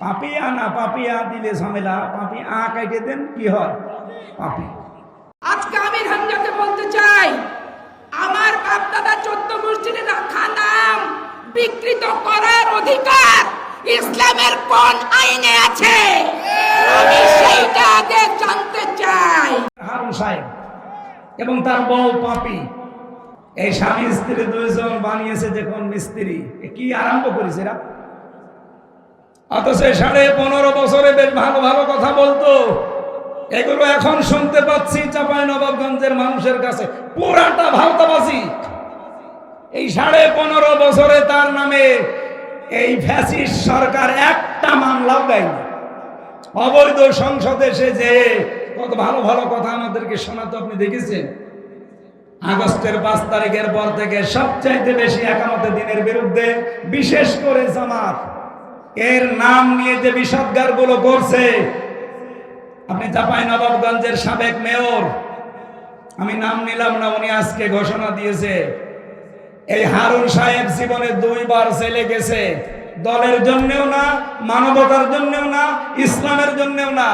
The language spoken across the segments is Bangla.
পাপিয়া না পাপিয়া দিলে ঝামেলা পাপি আ কাইটে দেন কি হয়? পাপি। আজকে আমি হামজাকে বলতে চাই আমার বাপ দাদা চোদ্দ গোষ্ঠীর রাখা নাম বিকৃত করার অধিকার ইসলামের কোন আইনে আছে? আমি সেইটা আগে জানতে চাই। হারুন সাহেব এবং তার বউ পাপি এই স্বামী স্ত্রী দুইজন বানিয়েছে যে কোন মিস্ত্রি কি আরম্ভ করেছে এরা? অথচ সাড়ে পনেরো বছরে বেশ ভালো ভালো কথা বলতো। এগুলো এখন শুনতে পাচ্ছি চাপাই নবাবগঞ্জের মানুষের কাছে। পুরাটা ভাওতাবাজি এই সাড়ে পনেরো বছরে তার নামে এই ফ্যাসিস সরকার একটা মামলাও দেয়নি। অবৈধ সংসদে সে যে কত ভালো ভালো কথা আমাদেরকে শোনাতো, আপনি দেখেছেন? আগস্টের পাঁচ তারিখের পর থেকে সবচাইতে বেশি একামতে দিনের বিরুদ্ধে বিশেষ করে জামাত। এর নাম নিয়ে যে বিষদগারগুলো করছে আপনি চাপাই নবাবগঞ্জের সাবেক মেয়র, আমি নাম নিলাম না, উনি আজকে ঘোষণা দিয়েছে। এই হারুন সাহেব জীবনে দুইবার জেলে গেছে। দলের জন্যও না, মানবতার জন্যও না, ইসলামের জন্যও না।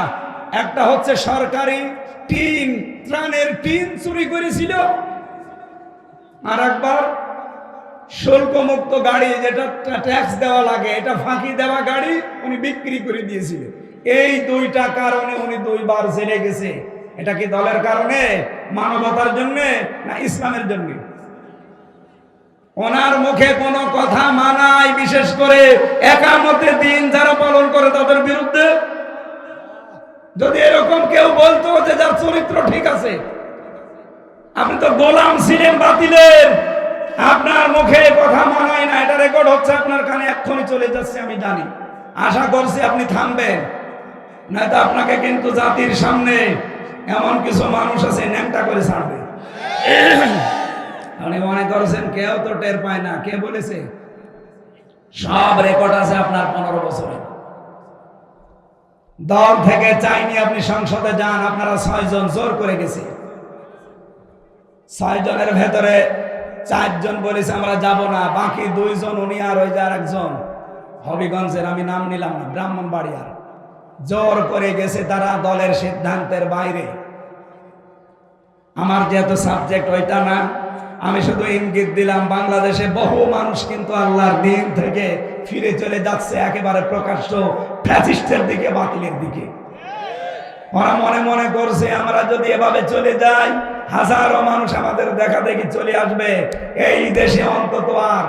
একটা হচ্ছে সরকারি টিন, ত্রাণের টিন চুরি করেছিল। আর একবার শুল্ক মুক্ত গাড়ি যেটা ট্যাক্স দেওয়া লাগে, এটা ফাঁকি দেওয়া গাড়ি উনি বিক্রি করে দিয়েছিলেন। এই দুইটা কারণে উনি দুইবার জেলে গেছে। এটা কি দলের কারণে, মানবতার জন্যে, না ইসলামের জন্যে? ওনার মুখে কোনো কথা মানায়, বিশেষ করে একামতে দিন যারা পালন করে তাদের বিরুদ্ধে? যদি এরকম কেউ বলতো যে যার চরিত্র ঠিক আছে, আপনি তো গোলাম ছিলেন, বাতিলের। আপনার মুখে কথা মানায় না, এটা রেকর্ড হচ্ছে আপনার কানে, এক্ষুনি চলে যাচ্ছে, আমি জানি। আশা করছি আপনি থামবেন। না তো আপনাকে কিন্তু জাতির সামনে এমন কিছু মানুষ আছে, ন্যাংটা করে ছাড়বে। আপনি মনে করছেন, কেউ তো টের পায় না, কে বলেছে? সব রেকর্ড আছে আপনার পনেরো বছরে। দল থেকে চাইনি আপনি সংসদে যান, আপনারা ছয়জন জোর করে গেছে। ছয়জনের ভেতরে চারজন বলেছে, আমরা যাব না, বাকি দুইজন উনি আর ওই যে আর একজন হবিগঞ্জের আমি নাম নিলাম না ব্রাহ্মণ ব্রাহ্মণবাড়িয়ার। জোর করে গেছে তারা দলের সিদ্ধান্তের বাইরে। আমার যেহেতু সাবজেক্ট ওইটা না, আমি শুধু ইঙ্গিত দিলাম, বাংলাদেশে বহু মানুষ কিন্তু আল্লাহর দিন থেকে ফিরে চলে যাচ্ছে, একেবারে প্রকাশ্য ফ্যাসিস্টের দিকে, বাতিলের দিকে। ওরা মনে মনে করছে, আমরা যদি এভাবে চলে যাই হাজারো মানুষ আমাদের দেখা দেখি চলে আসবে। এই দেশে অন্তত আর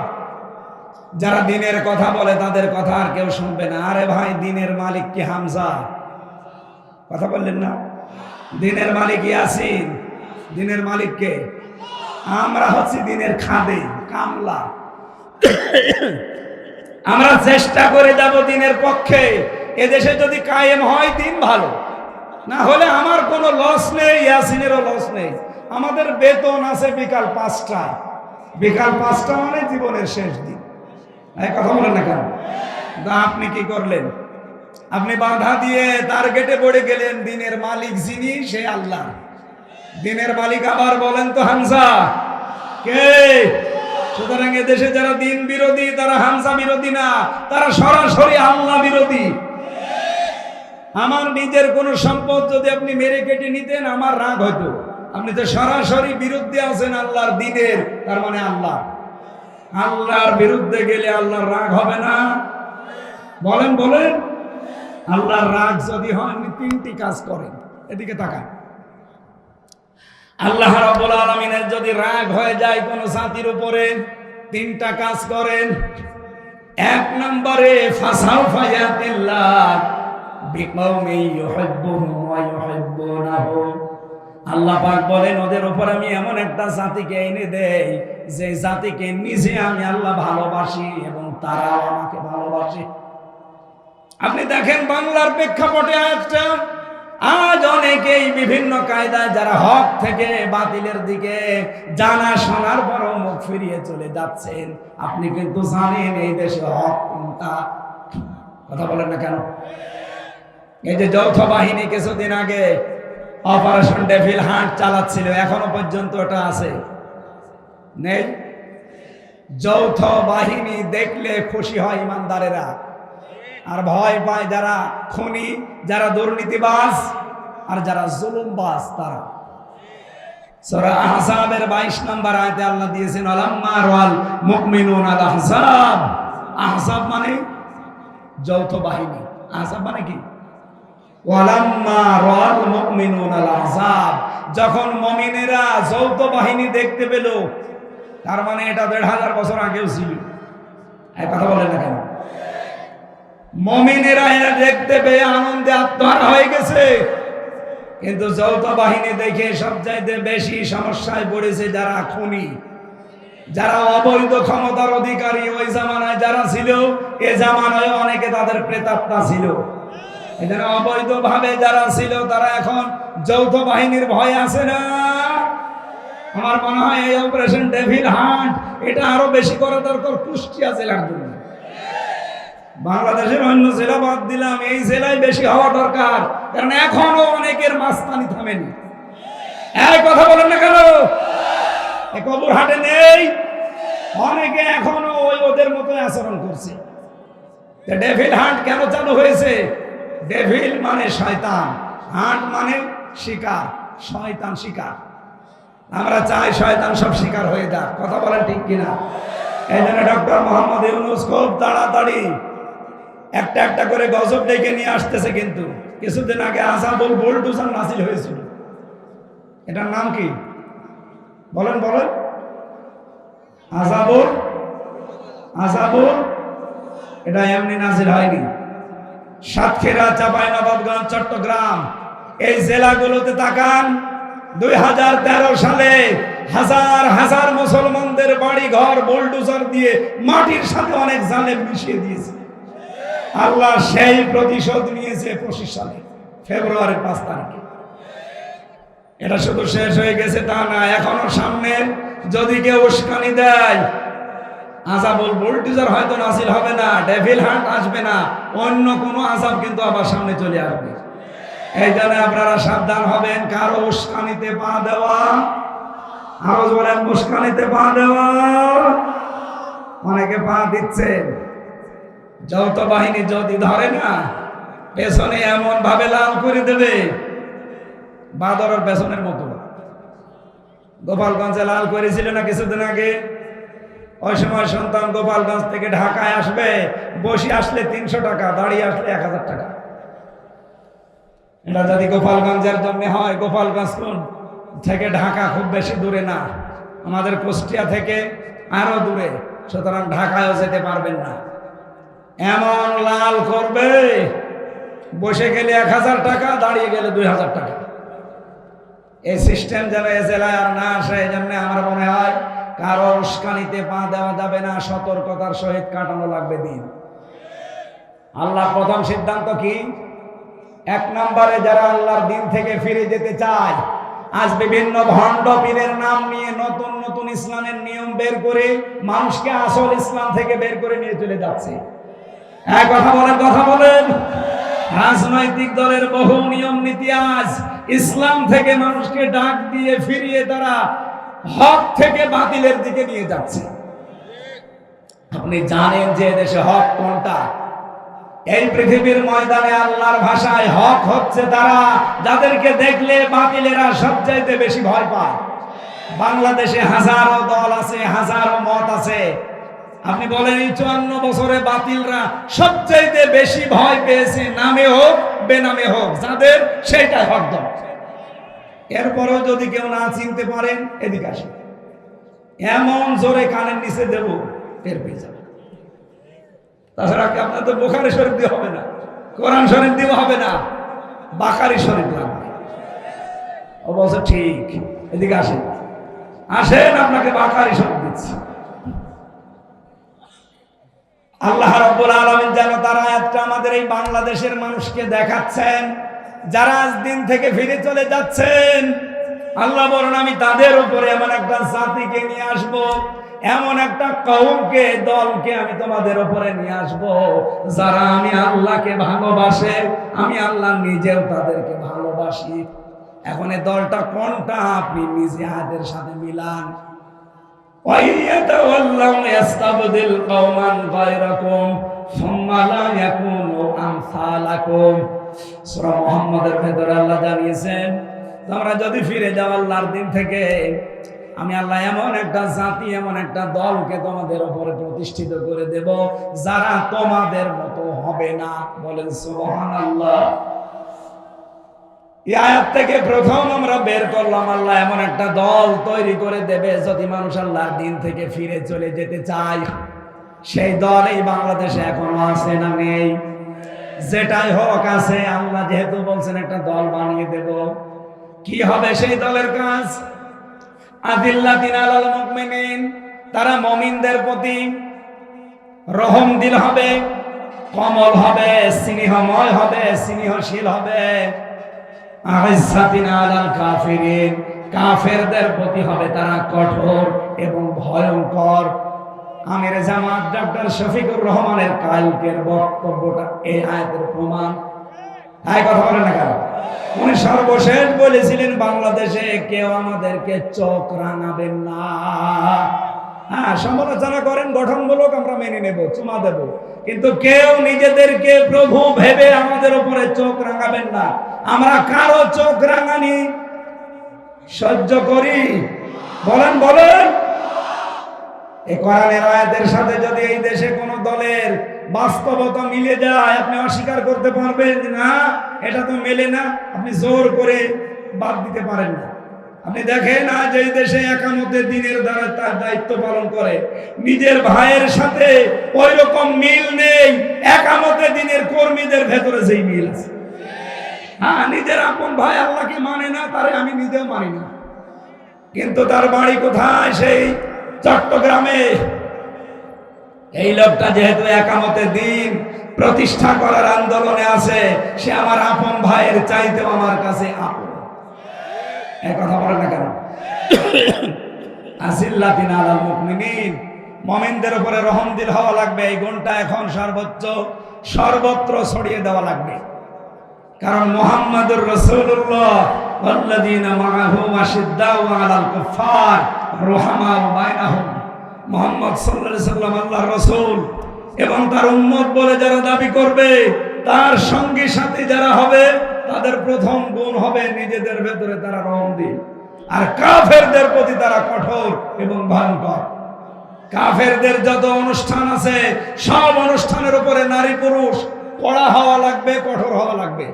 যারা দিনের কথা বলে তাদের কথা আর কেউ শুনবে না। আরে ভাই, দিনের মালিক কি হামজা? কথা বললেন না? দিনের মালিক ইয়াসিন। দিনের মালিককে আমরা হচ্ছি দিনের খাদে, কামলা। আমরা চেষ্টা করে যাব দিনের পক্ষে। এদেশে যদি কায়েম হয়, দিন ভালো। না হলে আমার কোনো লস নেই, ইয়াসিনেরও লস নেই। আমাদের বেতন আছে বিকাল পাঁচটা। বিকাল পাঁচটা মানে জীবনের শেষ দিন। কথা বলেন না কেন? আপনি কি করলেন? আপনি বাধা দিয়ে তার গেটে পড়ে গেলেন দিনের মালিক যিনি, সে আল্লাহ। দিনের মালিক আবার বলেন তো হামসা কে? সুতরাং দেশে যারা দিন বিরোধী, তারা হামসা বিরোধী না, তারা সরাসরি আল্লাহ বিরোধী। আমার নিজের কোন সম্পদ যদি আপনি মেরে কেটে নিতেন, আমার রাগ হতো। আপনি তো সরাসরি বিরুদ্ধে আছেন আল্লাহর দিনের, তার মানে আল্লাহ। আল্লাহর বিরুদ্ধে গেলে আল্লাহর রাগ হবে না। বলেন বলেন। আল্লাহর রাগ যদি হয়, আপনি তিনটি কাজ করেন। এদিকে তাকান। আল্লাহ রাব্বুল আলামিনের যদি রাগ হয়ে যায় কোন জাতির উপরে, তিনটা কাজ করেন। এক নম্বরে, ফাসাউ ফায়াতিল্লাহ বিকৌমি ইউহিব্বুহুম ওয়া ইউহিব্বুনাহু। আল্লাহ পাক বলেন, ওদের উপর আমি এমন একটা জাতিকে এনে দেই, যে জাতিকে নিজে আমি আল্লাহ ভালোবাসি এবং তারাও আমাকে ভালোবাসে। আপনি দেখেন, বাংলার প্রেক্ষাপটে আয়াতটা আজ অনেকেই বিভিন্ন কায়দায় যারা হক থেকে বাতিলের দিকে জানা শোনার পরও মুখ ফিরিয়ে চলে যাচ্ছেন। আপনি কিন্তু জানেন এই দেশে হক কোনটা? কথা বলেন না কেন? এই যে যৌথ বাহিনী কিছুদিন আগে অপারেশন ডেভিল হান্ট চালাচ্ছিল, এখনও পর্যন্ত ওটা আছে। নেই? যৌথ বাহিনী দেখলে খুশি হয় ইমানদারেরা। আর ভয় পায় যারা খুনি, যারা দুর্নীতিবাজ, আর যারা জুলুমবাজ তারা। সূরা 22 নম্বর দিয়েছেন মানে যৌথ বাহিনী। আহসাব মানে কি ওয়ালাম্মা রাল মুমিনুন আল আহসাব যখন মমিনেরা যৌথ বাহিনী দেখতে পেল, তার মানে এটা দেড় হাজার বছর আগেও ছিল। কথা বলে না কেন? মমিনেরা এরা দেখতে পেয়ে আনন্দে আত্মহারা হয়ে গেছে। কিন্তু যৌথ বাহিনী দেখে সবচাইতে বেশি সমস্যায় পড়েছে যারা খুনি। যারা অবৈধ ক্ষমতার অধিকারী ওই জামানায় যারা ছিল, এ জামানায় অনেকে তাদের প্রেতাত্মা ছিল। এখানে অবৈধ ভাবে যারা ছিল, তারা এখন যৌথ বাহিনীর ভয় আছে না? আমার মনে হয় এই অপারেশন ডেভিল হান্ট, এটা আরও বেশি করা দরকার কুষ্টিয়া জেলার জন্য। বাংলাদেশের অন্য জেলা বাদ দিলাম, এই জেলায় বেশি হওয়া দরকার, কারণ এখনও অনেকের মাস্তানি থামেনি। এই কথা বলেন না কেন? এ কবর হাটে নেই। অনেকে এখনও ওই ওদের মতো আচরণ করছে। ডেভিল হান্ট কেন চালু হয়েছে? ডেভিল মানে শয়তান হাট মানে শিকার, শয়তান শিকার। আমরা চাই শয়তান সব শিকার হয়ে যাক, কথা বলেন ঠিক কিনা? এই জন্য ডক্টর মোহাম্মদ ইউনুস খুব তাড়াতাড়ি একটা একটা করে গজব ডেকে নিয়ে আসতেছে কিন্তু। কিছুদিন আগে আসাবুল বুলডুজার নাসিল হয়েছিল। এটার নাম কি? বলেন বলেন। আসাবুল আসাবুল এটা এমনি নাসিল হয়নি। সাতক্ষীরা, চাপাই নবাবগঞ্জ, চট্টগ্রাম। এই জেলাগুলোতে তাকান, দুই হাজার তেরো সালে হাজার হাজার মুসলমানদের বাড়ি ঘর বোল্ডুজার দিয়ে মাটির সাথে অনেক জালেম মিশিয়ে দিয়েছে। আল্লাহ সেই প্রতিশোধ নিয়েছে পঁচিশ সালে, ফেব্রুয়ারির পাঁচ তারিখে। এটা শুধু শেষ হয়ে গেছে তা না, এখনও সামনে, যদি কেউ উস্কানি দেয় আজাবুল বুলটিজার হয়তো নাসিল হবে না, ডেভিল হান্ট আসবে না, অন্য কোনো আজাব কিন্তু আবার সামনে চলে আসবে। এই জন্য আপনারা সাবধান হবেন, কারও উস্কানিতে পা দেওয়া, আরও বলেন উস্কানিতে পা দেওয়া। অনেকে পা দিচ্ছে যৌথ বাহিনী যদি ধরে না, পেছনে এমন ভাবে লাল করে দেবে, বাদরের পেছনের মতো। গোপালগঞ্জে লাল করেছিল না কিছুদিন আগে? ওই সময় সন্তান গোপালগঞ্জ থেকে ঢাকায় আসবে, বসে আসলে তিনশো টাকা, দাঁড়িয়ে আসলে এক হাজার টাকা। এটা যদি গোপালগঞ্জের জন্য হয়, গোপালগঞ্জ কোন? থেকে ঢাকা খুব বেশি দূরে না। আমাদের কুষ্টিয়া থেকে আরও দূরে। সুতরাং ঢাকায়ও যেতে পারবেন না। এমন লাল করবে, বসে গেলে এক হাজার টাকা, দাঁড়িয়ে গেলে দুই হাজার টাকা। এই সিস্টেম যেন এ জেলায় আর না আসে, এই জন্য আমার মনে হয় কারও উস্কানিতে পা দেওয়া যাবে না, সতর্কতার সহিত কাটানো লাগবে দিন। আল্লাহ প্রথম সিদ্ধান্ত কি? এক নম্বরে যারা আল্লাহর দিন থেকে ফিরে যেতে চায়, আজ বিভিন্ন ভণ্ড পীরের নাম নিয়ে নতুন নতুন ইসলামের নিয়ম বের করে মানুষকে আসল ইসলাম থেকে বের করে নিয়ে চলে যাচ্ছে। হ্যাঁ কথা বলেন কথা বলেন। রাজনৈতিক দলের বহু নিয়ম নীতি আজ ইসলাম থেকে মানুষকে ডাক দিয়ে ফিরিয়ে তারা হক থেকে বাতিলের দিকে নিয়ে যাচ্ছে। আপনি জানেন যে দেশে হক কোনটা? এই পৃথিবীর ময়দানে আল্লাহর ভাষায় হক হচ্ছে তারা যাদেরকে দেখলে বাতিলেরা সবচাইতে বেশি ভয় পায়। বাংলাদেশে হাজারো দল আছে, হাজারো মত আছে। আপনি বলেন, এই চুয়ান্ন বছরে বাতিলরা সবচাইতে বেশি ভয় পেয়েছে, নামে হোক, বেনামে হোক, যাদের সেইটাই হক দল। এরপরেও যদি কেউ না চিনতে পারেন, এদিকে আসে এমন জোরে কানের নিচে দেব, টের পেয়ে যাবে তাছাড়া কি আপনার তো বোখারি শরীফ দিয়ে হবে না? কোরআন শরীফ দিয়ে হবে না? বাকারি শরীফ লাগবে। অবশ্য ঠিক, এদিকে আসেন। আসেন, আপনাকে বাকারি শরীফ দিচ্ছি। আল্লাহ রব্বুল আলমিন যেন তারা একটা আমাদের এই বাংলাদেশের মানুষকে দেখাচ্ছেন। যারা আজ দিন থেকে ফিরে চলে যাচ্ছেন, আল্লাহ বলেন, আমি তাদের উপরে এমন একটা জাতিকে নিয়ে আসব। এমন একটা কৌমকে দলকে আমি তোমাদের উপরে নিয়ে আসব। যারা আমি আল্লাহকে ভালোবাসে, আমি আল্লাহ নিজেও তাদেরকে ভালোবাসি এখন এই দলটা কোনটা আপনি নিজে হাতের সাথে মিলান ওয়াইয়াতাওয়াল্লাহু ইয়াস্তাবদিল কওমান গায়রাকুম তোমরা যদি ফিরে যাও আল্লাহর দিন থেকে, আমি আল্লাহ এমন একটা জাতি, এমন একটা দলকে তোমাদের উপরে প্রতিষ্ঠিত করে দেব, যারা তোমাদের মতো হবে না। বলেন সুবহান আল্লাহ আয়াত থেকে প্রথম আমরা বের করলাম, আল্লাহ এমন একটা দল তৈরি করে দেবে, যদি মানুষ আল্লাহর দিন থেকে ফিরে চলে যেতে চায়। সেই দল এই বাংলাদেশে এখনও আছে না নেই? যেটাই হোক আছে আমরা যেহেতু বলছেন একটা দল বানিয়ে দেব। কি হবে সেই দলের কাজ? আদিল্লা দিন আলাল মুকমিনিন তারা মমিনদের প্রতি রহম দিল হবে, কমল হবে, স্নেহময় হবে, স্নেহশীল হবে। কাফেরদের প্রতি হবে তারা কঠোর এবং ভয়ঙ্কর। আমির জামাত ডক্টর শফিকুর রহমানের কালকের বক্তব্যটা এই আয়াতের প্রমাণ। তাই কথা বলে না কেন? উনি সর্বশেষ বলেছিলেন, বাংলাদেশে কেউ আমাদেরকে চোখ রাঙাবেন না। হ্যাঁ সমালোচনা করেন গঠন গঠনমূলক আমরা মেনে নেব, চুমা দেব। কিন্তু কেউ নিজেদেরকে প্রভু ভেবে আমাদের উপরে চোখ রাঙাবেন না। আমরা কারও চোখ রাঙানি, সহ্য করি। বলেন বলেন। এই কোরআনের আয়াতের সাথে যদি এই দেশে কোন দলের বাস্তবতা মিলে যায়, আপনি অস্বীকার করতে পারবেন না, এটা তো মেলে না, আপনি জোর করে বাদ দিতে পারেন না। আপনি দেখেন যে এই দেশে একামতের দিনের দ্বারা তার দায়িত্ব পালন করে। নিজের ভাইয়ের সাথে ওই রকম মিল নেই একামতের দিনের কর্মীদের ভেতরে যেই মিল আছে। হ্যাঁ নিজের আপন ভাই আল্লাহকে মানে না, তারে আমি নিজেও মানি না। কিন্তু তার বাড়ি কোথায়? সেই চট্টগ্রামে। এই লোকটা যেহেতু একামতের দিন প্রতিষ্ঠা করার আন্দোলনে আছে, সে আমার আপন ভাইয়ের চাইতে আমার কাছে আপন। কথা না কেন? উপরে হওয়া লাগবে, এই গুণটা এখন সর্বোচ্চ, সর্বত্র ছড়িয়ে দেওয়া লাগবে। কারণ মোহাম্মদুর রোহামাও বায়নাহম মোহাম্মদ সাল্লা সাল্লাম আল্লাহ রসুল। এবং তার উম্মত বলে যারা দাবি করবে, তার সঙ্গী সাথী যারা হবে, তাদের প্রথম গুণ হবে নিজেদের ভেতরে তারা রহমদি আর কাফেরদের প্রতি তারা কঠোর এবং ভয়ঙ্কর। কাফেরদের যত অনুষ্ঠান আছে, সব অনুষ্ঠানের উপরে নারী পুরুষ, কড়া হওয়া লাগবে, কঠোর হওয়া লাগবে।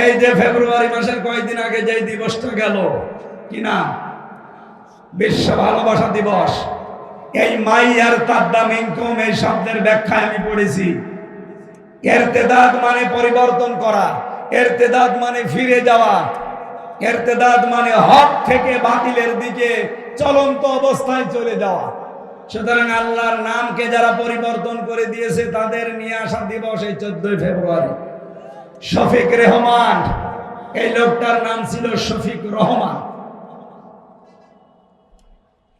এই যে ফেব্রুয়ারি মাসের কয়েকদিন আগে যে দিবসটা গেল, কি না বিশ্ব ভালোবাসা দিবস। এই মাই আর ইনকম এই শব্দের ব্যাখ্যায় আমি পড়েছি। এরতেদাদ মানে পরিবর্তন করা এরতেদাদ মানে ফিরে যাওয়া এরতেদাদ মানে হক থেকে বাতিলের দিকে চলন্ত অবস্থায় চলে যাওয়া। সুতরাং আল্লাহর নামকে যারা পরিবর্তন করে দিয়েছে, তাদের নিয়ে আসা দিবস এই চোদ্দই ফেব্রুয়ারি। শফিক রেহমান, এই লোকটার নাম ছিল শফিক রহমান।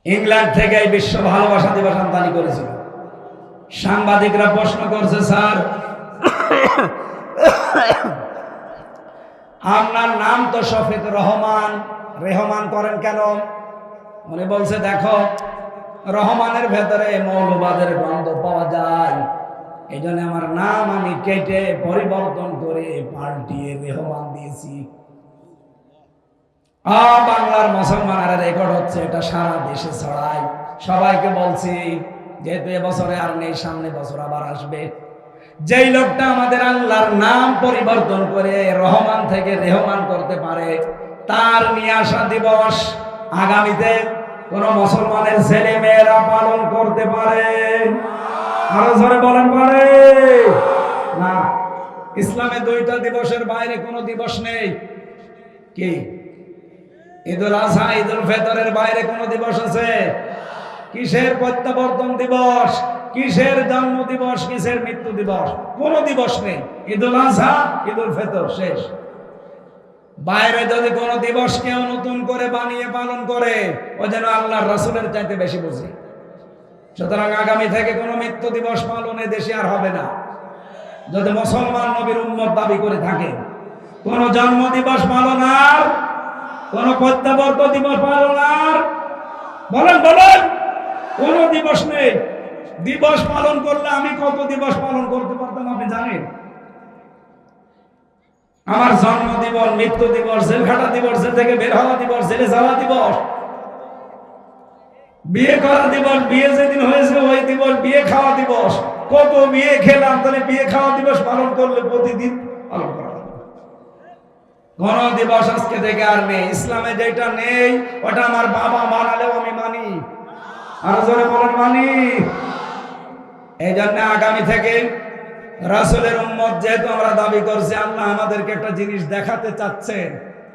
ইংল্যান্ড থেকে এই বিশ্ব ভালোবাসা দিবস আমদানি করেছিল। সাংবাদিকরা প্রশ্ন করছে, স্যার, আপনার নাম তো শফিক রহমান। রেহমান করেন কেন? উনি বলছে, দেখো, রহমানের ভেতরে মৌলবাদের গন্ধ পাওয়া যায়। এই জন্য আমার নাম আমি কেটে পরিবর্তন করে পাল্টিয়ে রেহমান দিয়েছি। আ বাংলার মুসলমানেরা রেকর্ড হচ্ছে, এটা সারা দেশে ছড়ায়। সবাইকে বলছি, যেহেতু এবছরে আর নেই, সামনে বছর আবার আসবে। যেই লোকটা আমাদের আল্লাহর নাম পরিবর্তন করে রহমান থেকে রেহমান করতে পারে, তার নিয়ে আসা দিবস আগামীতে কোন মুসলমানের ছেলে মেয়েরা পালন করতে পারে। আরও জোরে বলেন পারে। না, ইসলামে দুইটা দিবসের বাইরে কোনো দিবস নেই। কি? ঈদুল আজহা, ঈদুল ফেতরের বাইরে কোনো দিবস আছে? কিসের প্রত্যাবর্তন দিবস? কিসের জন্ম দিবস? কিসের মৃত্যু দিবস? কোনো দিবস নেই। ঈদুল আজহা, ঈদুল ফেতর, শেষ। বাইরে যদি কোনো দিবস কেউ নতুন করে বানিয়ে পালন করে, ও যেন আল্লাহর রাসূলের চাইতে বেশি বুঝে। সুতরাং আগামী থেকে কোনো মৃত্যু দিবস পালনে দেশে আর হবে না। যদি মুসলমান নবীর উম্মত দাবি করে থাকে, কোন জন্ম দিবস পালন আর কোন প্রত্যাবর্ত দিবস পালন আর? বলেন বলেন। কোন দিবস নেই। দিবস পালন করলে আমি কত দিবস পালন করতে পারতাম আপনি জানেন? আমার জন্ম দিবস, মৃত্যু দিবস জেল খাটা দিবস, জেল থেকে বের হওয়া দিবস, জেলে যাওয়া দিবস। বিয়ে করা দিবস, বিয়ে যেদিন হয়েছে ওই দিবস, বিয়ে খাওয়া দিবস। কত বিয়ে খেলাম, তাহলে বিয়ে খাওয়া দিবস পালন করলে প্রতিদিন পালন করা হবে। গণ দিবস আজকে থেকে আর নেই। ইসলামে যেটা নেই, ওটা আমার বাবা মানালেও আমি মানি। আরও জোরে বলেন, মানি। এই জন্য আগামী থেকে রাসুলের উম্মত যেহেতু আমরা দাবি করছি, আল্লাহ আমাদেরকে একটা জিনিস দেখাতে চাচ্ছেন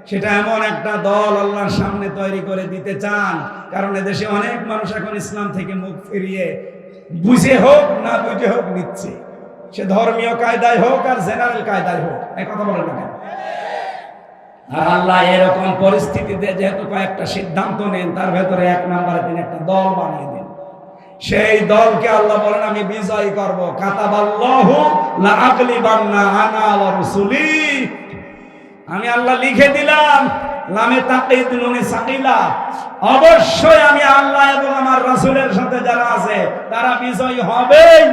সেটা এমন একটা দল আল্লাহর সামনে তৈরি করে দিতে চান। কারণ এদেশে অনেক মানুষ এখন ইসলাম থেকে মুখ ফিরিয়ে বুঝে হোক না বুঝে হোক নিচ্ছে। সে ধর্মীয় কায়দায় হোক আর জেনারেল কায়দায় হোক। এই কথা বলেন না আর আল্লাহ এরকম পরিস্থিতিতে যেহেতু কয়েকটা সিদ্ধান্ত নেন, তার ভেতরে এক নম্বরে তিনি একটা দল বানিয়ে দিন। সেই দলকে আল্লাহ বলেন, আমি বিজয় করব। কাতাবাল্লাহু লা আকলিবান্না আনা ওয়া রুসুলি। আমি আল্লাহ লিখে দিলাম, লামে তাকিদ নুনে সাকিলা। অবশ্যই আমি আল্লাহ এবং আমার রাসূলের সাথে যারা আছে, তারা বিজয় হবেই।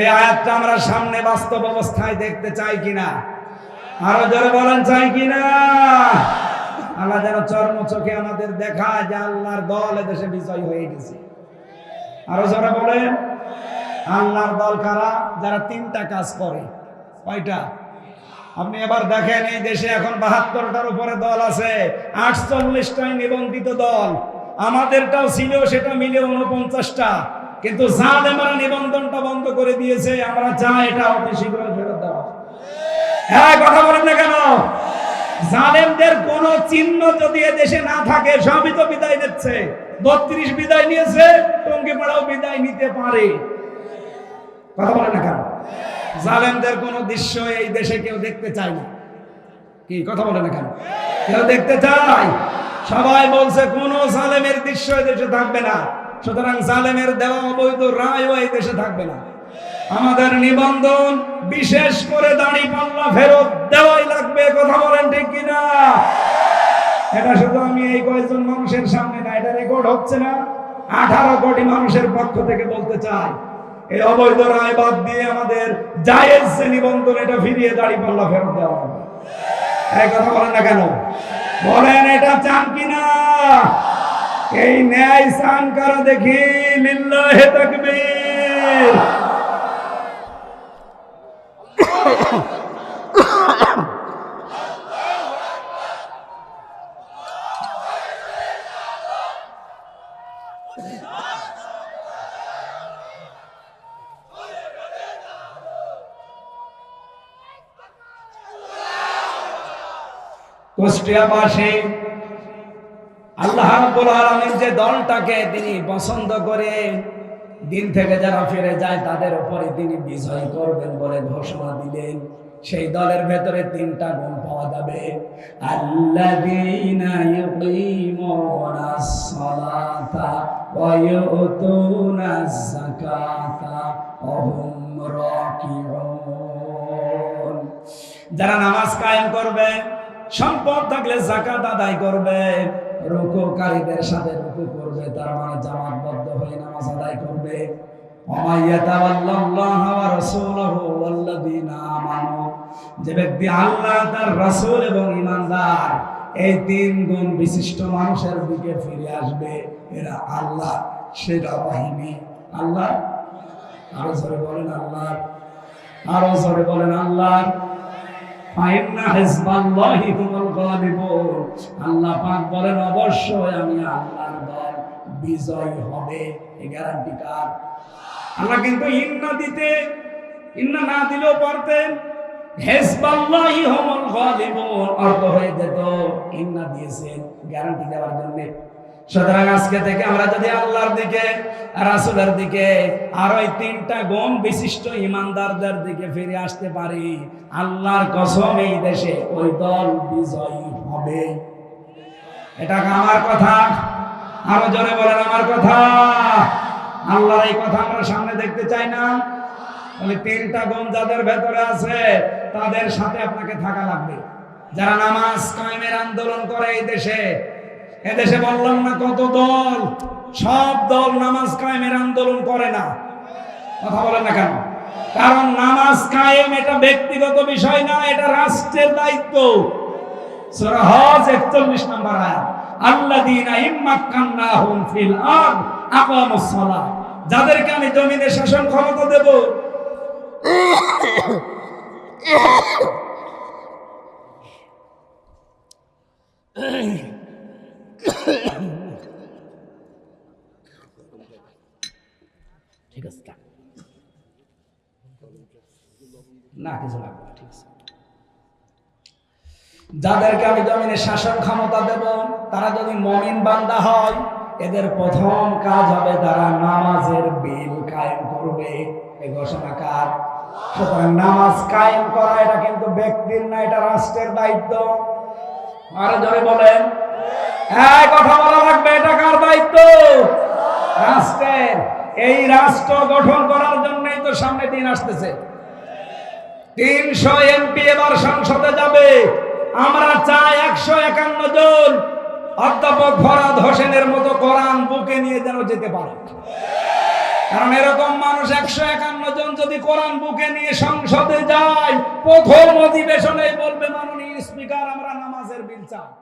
এই আয়াতটা আমরা সামনে বাস্তব অবস্থায় দেখতে চাই কিনা? আরও জোরে বলেন, চাই কিনা আল্লাহ যেন চর্ম চোখে আমাদের দেখায় যে আল্লাহর দল এদেশে বিজয় হয়ে গেছে। আরও বলেন, আল্লাহর দল কারা? যারা তিনটা কাজ করে। কয়টা? আপনি এবার দেখেন, এই দেশে এখন বাহাত্তরটার উপরে দল আছে, আটচল্লিশটাই নিবন্ধিত দল। আমাদেরটাও ছিল, সেটা মিলে উনপঞ্চাশটা কিন্তু জালেমারা নিবন্ধনটা বন্ধ করে দিয়েছে, আমরা চাই এটা অতি হ্যাঁ কথা বলেন না কেন? জালেমদের কোন চিহ্ন যদি দেশে না থাকে, সবই তো বিদায় নিচ্ছে। বত্রিশ বিদায় নিয়েছে টঙ্গি পাড়াও বিদায় নিতে পারে। কথা বলেন না কেন? জালেমদের কোন দৃশ্য এই দেশে কেউ দেখতে চায় না। কি, কথা বলে না কেন? কেউ দেখতে চায়? সবাই বলছে, কোন জালেমের দৃশ্য এই দেশে থাকবে না। সুতরাং জালেমের দেওয়া অবৈধ রায়ও এই দেশে থাকবে না। আমাদের নিবন্ধন বিশেষ করে দাড়ি পাল্লা ফেরত দেওয়াই লাগবে, কথা বলেন ঠিক কিনা? এটা শুধু আমি এই কয়েকজন মানুষের সামনে না, এটা রেকর্ড হচ্ছে না। আঠারো কোটি মানুষের পক্ষ থেকে বলতে চাই, এই অবৈধ রায় বাদ দিয়ে আমাদের জায়েজ নিবন্ধন, এটা ফিরিয়ে দাড়ি পাল্লা ফেরত দেওয়া হবে। এই কথা বলেন না কেন? বলেন, এটা চান কিনা? এই ন্যায় চান কারা দেখি? লিল্লাহে তাকবীর। আল্লাহ রাব্বুল যে দলটাকে তিনি পছন্দ করে দিন থেকে যারা ফিরে যায়, তাদের উপরে তিনি বিজয় করবেন বলে ঘোষণা দিলেন। সেই দলের ভেতরে তিনটা গুণ পাওয়া যাবে। যারা নামাজ কায়েম করবে, সম্পদ থাকলে জাকাত আদায় করবে। রুকুকারীদের সাথে রুকু করবে, তার মানে জামাতবদ্ধ হয়ে নামাজ আদায় করবে। যে ব্যক্তি আল্লাহ, তার রাসূল এবং ইমানদার এই তিন গুণ বিশিষ্ট মানুষের দিকে ফিরে আসবে। এরা আল্লাহ, সেরা বাহিনী। আল্লাহ? আরও বলেন আল্লাহ। আরও বলেন আল্লাহ ফাইন্না হিজবাল্লাহি হুমুল গালিবুন আল্লাহ পাক বলেন, অবশ্যই আমি আল্লাহর দল বিজয় হবে এই গ্যারান্টি কার? আল্লাহ কিন্তু ইন্না দিতে, ইন্না না দিলেও পারতেন। হিজবাল্লাহি হুমুল গালিবুন, অর্থ হয়ে যেত, ইন্না দিয়েছেন গ্যারান্টি দেওয়ার জন্য। সুতরাং আজকে থেকে আমরা যদি আল্লাহর দিকে, রাসুলের দিকে আর ওই তিনটা গম বিশিষ্ট ইমানদারদের দিকে ফিরে আসতে পারি, আল্লাহর কসম এই দেশে ওই দল বিজয়ী হবে। এটা আমার কথা? আরও জোরে বলেন আমার কথা। আল্লাহর এই কথা আমরা সামনে দেখতে চাই না। তাহলে তিনটা গুণ যাদের ভেতরে আছে, তাদের সাথে আপনাকে থাকা লাগবে। যারা নামাজ কায়েমের আন্দোলন করে এই দেশে এদেশে বললাম না কত দল, সব দল নামাজ কায়েমের আন্দোলন করে না। কথা বলেন না কেন? কারণ নামাজ কায়েম এটা ব্যক্তিগত বিষয় না, এটা রাষ্ট্রের দায়িত্ব। সূরা হজ 41 নম্বর আয়াত, আল্লাযীনা ইম্মাক্কান্নাহুম ফিল আরদ আকামুস সালাহ। যাদেরকে আমি জমিনে শাসন ক্ষমতা দেব ঠিক আছে না, কিছু লাগবে ঠিক আছে। যাদেরকে আমি জমিনে শাসন ক্ষমতা দেব, তারা যদি মমিন বান্দা হয়, এদের প্রথম কাজ হবে তারা নামাজের বিল কায়েম করবে। এই ঘোষণা কার? সুতরাং নামাজ কায়েম করা, এটা কিন্তু ব্যক্তির না, এটা রাষ্ট্রের দায়িত্ব। আরও জোরে বলেন। হ্যাঁ কথা বলা লাগবে, এটা কার দায়িত্ব? রাষ্ট্রের। এই রাষ্ট্র গঠন করার জন্যই তো সামনে দিন আসতেছে। তিনশো এমপি এবার সংসদে যাবে। আমরা চাই একশো একান্ন জন অধ্যাপক ফরাদ হোসেনের মতো কোরআন বুকে নিয়ে যেন যেতে পারে। কারণ এরকম মানুষ একশো একান্ন জন যদি কোরআন বুকে নিয়ে সংসদে যায়, প্রথম অধিবেশনে বলবে মাননীয় স্পিকার, আমরা নামাজের বিল চাই।